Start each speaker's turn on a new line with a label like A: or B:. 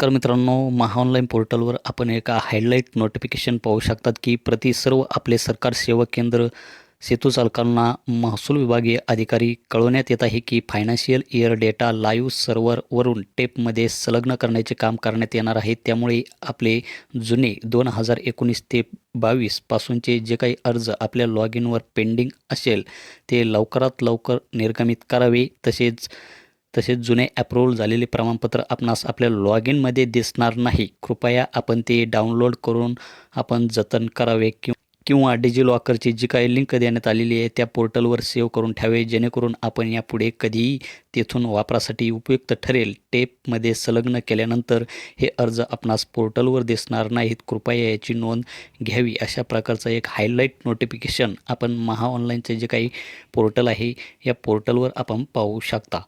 A: नमस्कार मित्रांनो महाऑनलाईन पोर्टलवर आपण एका हायलाईट नोटिफिकेशन पाहू शकतात की प्रति सर्व आपले सरकार सेवा केंद्र सेतू चालकांना महसूल विभागीय अधिकारी कळवण्यात येत आहे की फायनान्शियल इयर डेटा लाईव्ह सर्व्हरवरून टेपमध्ये संलग्न करण्याचे काम करण्यात येणार आहे. त्यामुळे आपले जुने दोन हजार एकोणीस ते बावीसपासूनचे जे काही अर्ज आपल्या लॉग इनवर पेंडिंग असेल ते लवकरात लवकर निर्गमित करावे. तसेच तसेच जुने अप्रूव्हल झालेले प्रमाणपत्र आपणास आपल्या लॉग इनमध्ये दिसणार नाही. कृपया आपण ते डाउनलोड करून आपण जतन करावे किंवा किंवा डिजिलॉकरची जी काही लिंक देण्यात आलेली आहे त्या पोर्टलवर सेव्ह करून ठेवावे जेणेकरून आपण यापुढे कधीही तेथून वापरासाठी उपयुक्त ठरेल. टेपमध्ये संलग्न केल्यानंतर हे अर्ज आपणास पोर्टलवर दिसणार नाहीत. कृपया याची नोंद घ्यावी. अशा प्रकारचं एक हायलाईट नोटिफिकेशन आपण महा ऑनलाईनचे जे काही पोर्टल आहे या पोर्टलवर आपण पाहू शकता.